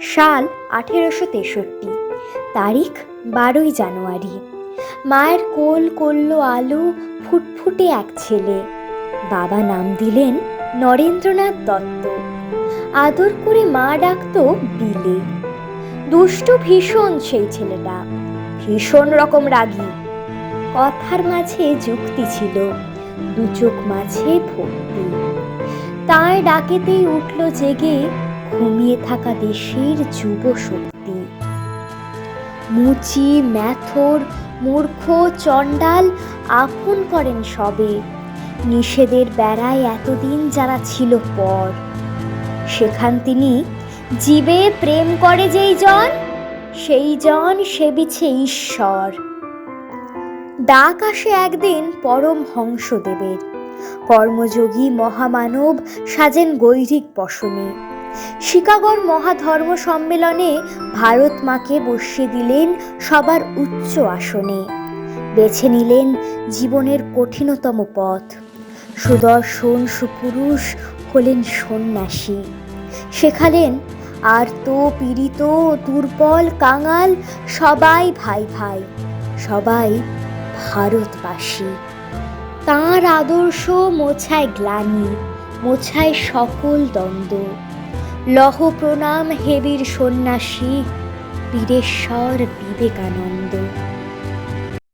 সাল আঠেরোশো তেষট্টি, তারিখ বারোই জানুয়ারি। মায়ের কোল করল আলো, ফুটফুটে এক ছেলে। বাবা নাম দিলেন নরেন্দ্রনাথ দত্ত। আদর করে মা ডাকতো বিলে। দুষ্টু ভীষণ সেই ছেলেটা। ভীষণ রকম রাগী। কথার মাঝে যুক্তি ছিল দু চোখ মাঝে ভক্তি। তার ডাকেতেই উঠল জেগে ঘুমিয়ে থাকা দেশের যুব শক্তি। মুচি, ম্যাথর, মূর্খ, চণ্ডাল আপন করেন সবে। নিষেধের বেড়ায় এতদিন যারা ছিল পর। সেখান তিনি, জীবে প্রেম করে যেই জন, সেই জন সেবিছে ঈশ্বর। ডাক আসে একদিন পরম হংসদেবের। কর্মযোগী মহামানব সাজেন গৈরিক বসনে। শিকাগর মহাধর্ম সম্মেলনে ভারত মাকে বসিয়ে দিলেন সবার উচ্চ আসনে। বেছে নিলেন জীবনের কঠিনতম পথ। সুদর্শন, সুপুরুষ হলেন সন্ন্যাসী। শেখালেন আর তো পীড়িত, দুর্বল, কাঙাল, সবাই ভাই ভাই, সবাই ভারতবাসী। তাঁর আদর্শ মোছায় গ্লানি, মোছায় সকল দ্বন্দ্ব। লহ প্রণাম হেবীর সন্ন্যাসী বীরেশ্বর বিবেকানন্দ।